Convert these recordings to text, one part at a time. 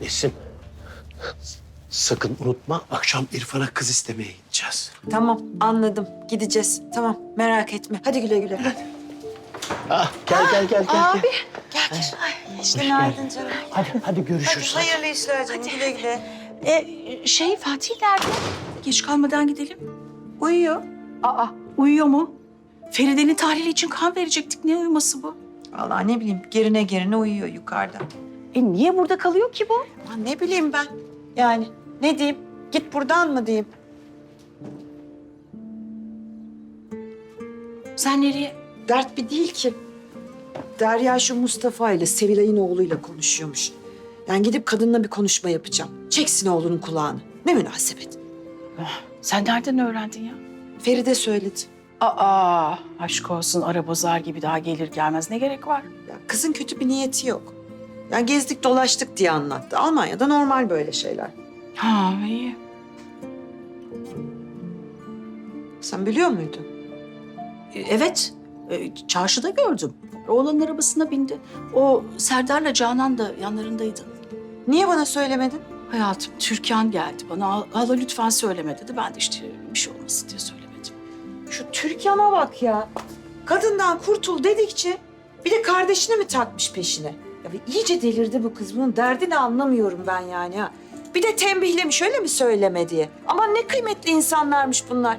Nesin? Sakın unutma akşam İrfan'a kız istemeye gideceğiz. Tamam anladım. Gideceğiz. Tamam merak etme. Hadi güle güle. Ah, gel gel gel gel. Abi. gel. Gel gel. Ay, günaydın canım. Hadi hadi görüşürüz. Hadi hayırlı işler canım. Güle güle. E, şey Fatih nerede? Geç kalmadan gidelim. Uyuyor. Aa uyuyor mu? Feride'nin tahlili için kan verecektik. Ne uyuması bu? Vallahi ne bileyim gerine gerine uyuyor yukarıda. E niye burada kalıyor ki bu? Ya ne bileyim ben. Yani ne diyeyim? Git buradan mı diyeyim? Sen nereye? Dert bir değil ki. Derya şu Mustafa ile Sevilay'ın oğluyla konuşuyormuş. Yani gidip kadınla bir konuşma yapacağım. Çeksin oğlunun kulağını. Ne münasebet. Sen nereden öğrendin ya? Feride söyledi. Aa aşk olsun ara bozar gibi daha gelir gelmez ne gerek var? Ya kızın kötü bir niyeti yok. Yani gezdik dolaştık diye anlattı. Almanya'da normal böyle şeyler. Ha iyi. Sen biliyor muydun? E, Evet e, çarşıda gördüm. Oğlanın arabasına bindi. O Serdar'la Canan da yanlarındaydı. Niye bana söylemedin? Hayatım Türkan geldi bana. "Al- Hala lütfen söyleme dedi. Ben de işte bir şey olmasın diye söylemedim. Şu Türkan'a bak ya. Kadından kurtul dedikçe bir de kardeşine mi takmış peşine? Ya iyice delirdi bu kız. Bunun derdini anlamıyorum ben yani ha. Bir de tembihlemiş öyle mi söyleme diye. Aman ne kıymetli insanlarmış bunlar.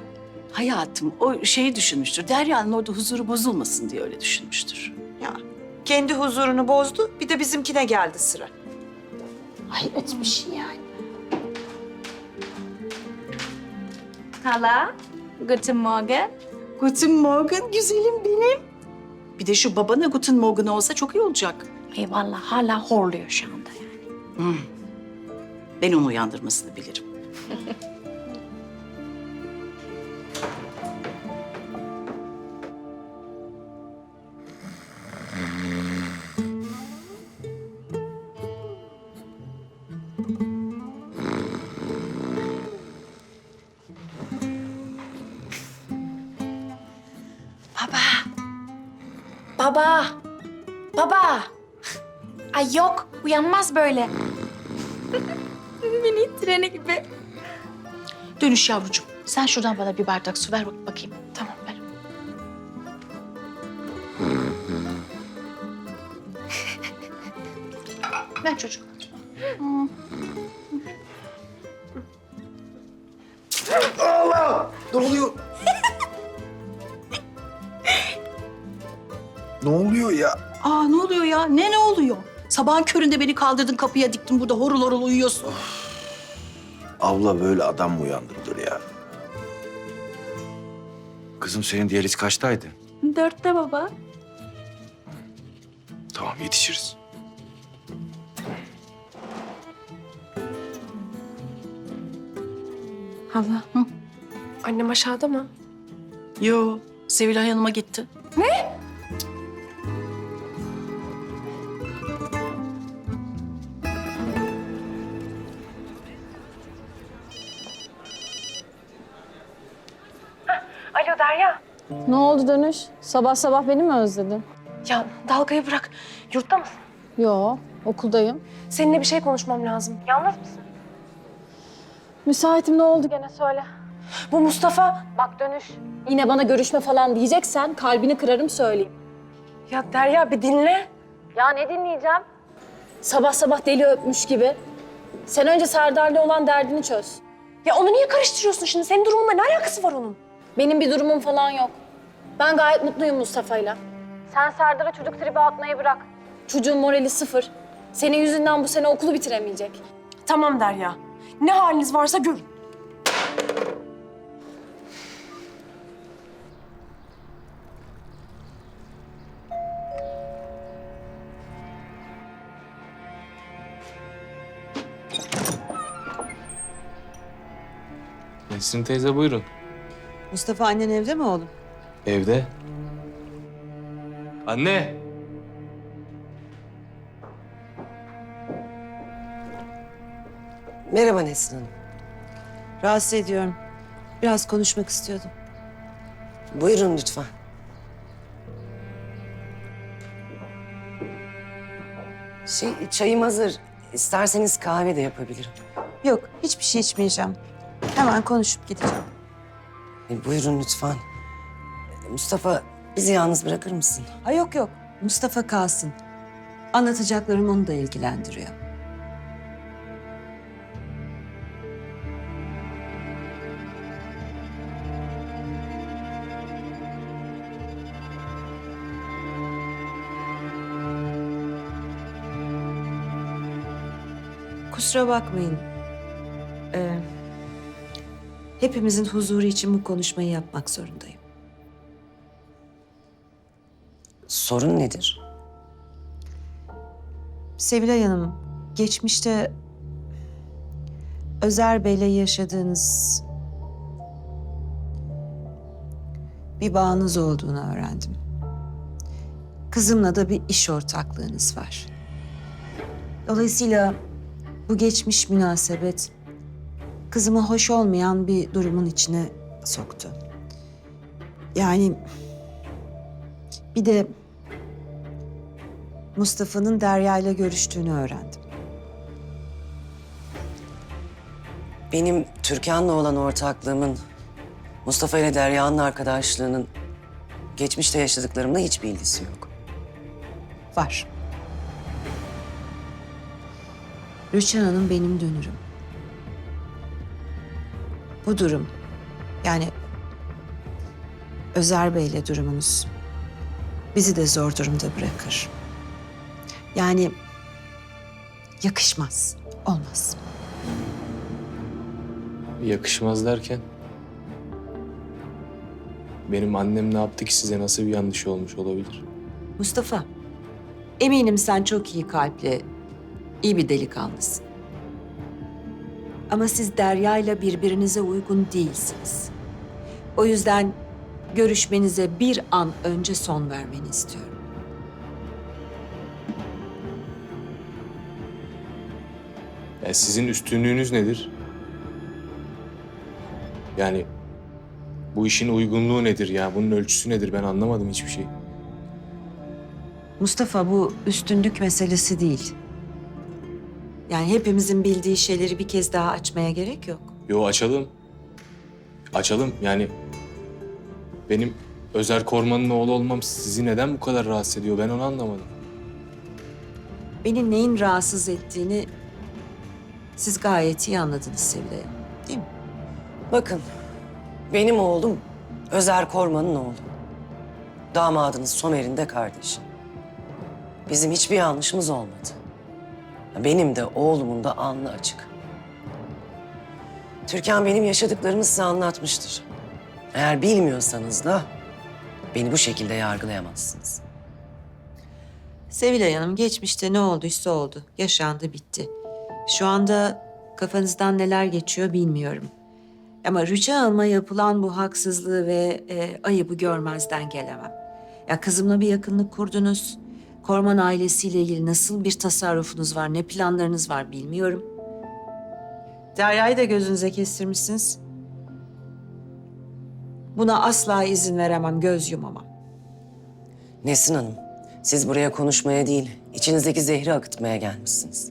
Hayatım o şeyi düşünmüştür. Derya'nın orada huzuru bozulmasın diye öyle düşünmüştür. Ya kendi huzurunu bozdu bir de bizimkine geldi sıra. Hayret bir şey yani. Hala, guten Morgen. Guten Morgen güzelim benim. Bir de şu babana Guten Morgen olsa çok iyi olacak. Eyvallah, hala horluyor şu anda yani. Hmm. Ben onu uyandırmasını bilirim. Baba. Baba. Baba. Ay yok, uyanmaz böyle. Mini treni gibi. Dönüş yavrucuğum. Sen şuradan bana bir bardak su ver bak- bakayım. Tamam ver. Ver çocuğum. Ne oluyor? ne oluyor ya? Aa ne oluyor ya? Ne ne oluyor? Sabahın köründe beni kaldırdın kapıya diktin burada horul horul uyuyorsun. Abla böyle adam mı uyandırılır ya? Kızım senin diyaliz kaçtaydı? Dörtte baba. Tamam yetişiriz. Hala. Annem aşağıda mı? Yo Sevilay Hanım'a gitti. Alo Derya. Ne oldu dönüş? Sabah sabah beni mi özledin? Ya dalgayı bırak. Yurtta mısın? Yo, okuldayım. Seninle bir şey konuşmam lazım. Yalnız mısın? Müsaitim ne oldu gene söyle. Bu Mustafa. Bak dönüş. Yine bana görüşme falan diyeceksen kalbini kırarım söyleyeyim. Ya Derya bir dinle. Ya ne dinleyeceğim? Sabah sabah deli öpmüş gibi. Sen önce Serdar'la olan derdini çöz. Ya onu niye karıştırıyorsun şimdi? Senin durumunla ne alakası var onun? Benim bir durumum falan yok. Ben gayet mutluyum Mustafa'yla. Sen Serdar'a çocuk tribi atmayı bırak. Çocuğun morali sıfır. Senin yüzünden bu sene okulu bitiremeyecek. Tamam Derya. Ne haliniz varsa görün. Nesrin teyze buyurun. Mustafa annen evde mi oğlum? Evde. Anne. Merhaba Nesrin Hanım. Rahatsız ediyorum. Biraz konuşmak istiyordum. Buyurun lütfen. Şey, çayım hazır. isterseniz kahve de yapabilirim. Yok hiçbir şey içmeyeceğim. Hemen konuşup gideceğim. E, buyurun lütfen. E, Mustafa bizi yalnız bırakır mısın? Ha yok yok Mustafa kalsın. Anlatacaklarım onu da ilgilendiriyor. Kusura bakmayın. Hepimizin huzuru için bu konuşmayı yapmak zorundayım. Sorun nedir? Sevilay Hanım, geçmişte Özer Bey'le yaşadığınız bir bağınız olduğunu öğrendim. Kızımla da bir iş ortaklığınız var. Dolayısıyla bu geçmiş münasebet kızımı hoş olmayan bir durumun içine soktu. Yani bir de Mustafa'nın Derya ile görüştüğünü öğrendim. Benim Türkan'la olan ortaklığımın, Mustafa ile Derya'nın arkadaşlığının geçmişte yaşadıklarımla hiçbir ilgisi yok. Var. Rüçhan Hanım benim dönürüm. Bu durum, yani Özer Bey'le durumunuz bizi de zor durumda bırakır. Yani yakışmaz, olmaz. Yakışmaz derken? Benim annem ne yaptı ki size nasıl bir yanlış olmuş olabilir? Mustafa, eminim sen çok iyi kalpli, iyi bir delikanlısın. Ama siz Derya ile birbirinize uygun değilsiniz. O yüzden görüşmenize bir an önce son vermeni istiyorum. Ya sizin üstünlüğünüz nedir? Yani bu işin uygunluğu nedir ya? Bunun ölçüsü nedir? Ben anlamadım hiçbir şey. Mustafa bu üstünlük meselesi değil. Yani hepimizin bildiği şeyleri bir kez daha açmaya gerek yok. Yo açalım. Açalım yani. Benim Özer Korman'ın oğlu olmam sizi neden bu kadar rahatsız ediyor? Ben onu anlamadım. Beni neyin rahatsız ettiğini siz gayet iyi anladınız Hanım, değil mi? Bakın, benim oğlum Özer Korman'ın oğlu. Damadınız Somer'in de kardeşi. Bizim hiçbir yanlışımız olmadı. Benim de oğlumun da alnı açık. Türkan benim yaşadıklarımı size anlatmıştır. Eğer bilmiyorsanız da beni bu şekilde yargılayamazsınız. Sevilay Hanım geçmişte ne olduysa oldu. Yaşandı bitti. Şu anda kafanızdan neler geçiyor bilmiyorum. Ama Rüçhan Hanım'a yapılan bu haksızlığı ve e, ayıbı görmezden gelemem. Ya kızımla bir yakınlık kurdunuz. Korman ailesiyle ilgili nasıl bir tasarrufunuz var, ne planlarınız var bilmiyorum. Derya'yı da gözünüze kestirmişsiniz. Buna asla izin veremem, göz yumamam. Nesin Hanım, siz buraya konuşmaya değil, içinizdeki zehri akıtmaya gelmişsiniz.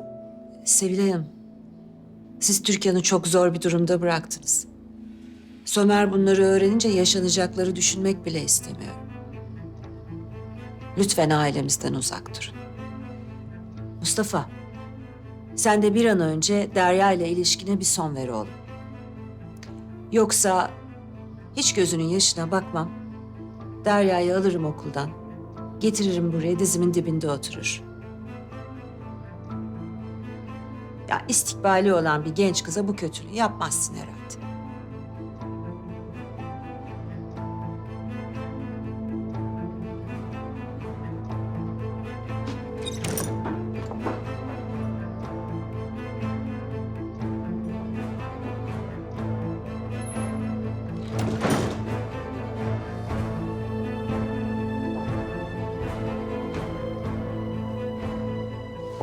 Sevilay Hanım, siz Türkan'ı çok zor bir durumda bıraktınız. Somer bunları öğrenince yaşanacakları düşünmek bile istemiyorum. Lütfen ailemizden uzak durun. Mustafa, sen de bir an önce Derya ile ilişkine bir son ver oğlum. Yoksa hiç gözünün yaşına bakmam. Derya'yı alırım okuldan. Getiririm buraya dizimin dibinde oturur. Ya istikbali olan bir genç kıza bu kötülüğü yapmazsın herhalde.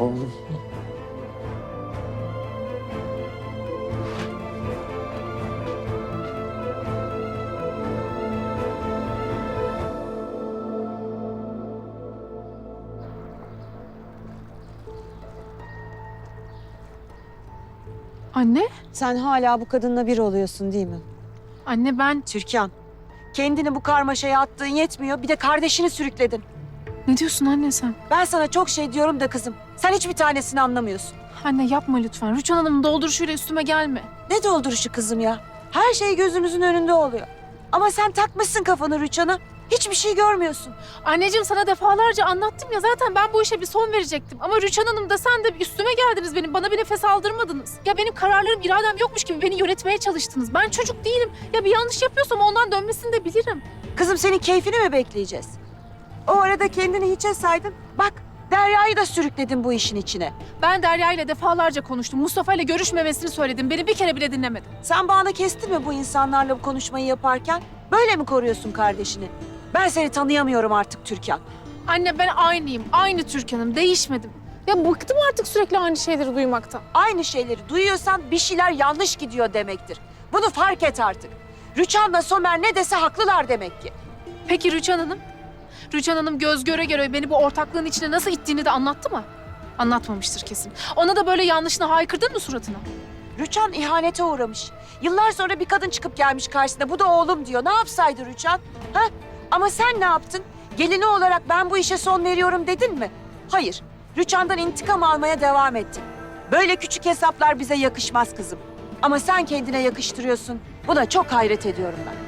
Oğlum. Anne? Sen hala bu kadınla bir oluyorsun değil mi? Anne ben... Türkan, kendini bu karmaşaya attığın yetmiyor. Bir de kardeşini sürükledin. Ne diyorsun anne sen? Ben sana çok şey diyorum da kızım. Sen hiçbir tanesini anlamıyorsun. Anne yapma lütfen. Rüçhan Hanım'ın dolduruşuyla üstüme gelme. Ne dolduruşu kızım ya? Her şey gözümüzün önünde oluyor. Ama sen takmışsın kafanı Rüçhan'a. Hiçbir şey görmüyorsun. Anneciğim sana defalarca anlattım ya zaten ben bu işe bir son verecektim. Ama Rüçhan Hanım da sen de üstüme geldiniz benim. Bana bir nefes aldırmadınız. Ya benim kararlarım, iradem yokmuş gibi beni yönetmeye çalıştınız. Ben çocuk değilim. Ya bir yanlış yapıyorsam ondan dönmesini de bilirim. Kızım senin keyfini mi bekleyeceğiz? O arada kendini hiçe saydın. Bak Derya'yı da sürükledin bu işin içine. Ben Derya ile defalarca konuştum. Mustafa ile görüşmemesini söyledim. Beni bir kere bile dinlemedi. Sen bağını kestin mi bu insanlarla bu konuşmayı yaparken? Böyle mi koruyorsun kardeşini? Ben seni tanıyamıyorum artık Türkan. Anne ben aynıyım. Aynı Türkan'ım. Değişmedim. Ya bıktım artık sürekli aynı şeyleri duymaktan. Aynı şeyleri duyuyorsan bir şeyler yanlış gidiyor demektir. Bunu fark et artık. Rüçhan'la Somer ne dese haklılar demek ki. Peki Rüçhan Hanım? Rüçhan Hanım göz göre göre beni bu ortaklığın içine nasıl ittiğini de anlattı mı? Anlatmamıştır kesin. Ona da böyle yanlışına haykırdın mı suratına? Rüçhan ihanete uğramış. Yıllar sonra bir kadın çıkıp gelmiş karşısına. Bu da oğlum diyor. Ne yapsaydı Rüçhan? Ha? Ama sen ne yaptın? Gelini olarak ben bu işe son veriyorum dedin mi? Hayır. Rüçhan'dan intikam almaya devam ettin. Böyle küçük hesaplar bize yakışmaz kızım. Ama sen kendine yakıştırıyorsun. Buna çok hayret ediyorum ben.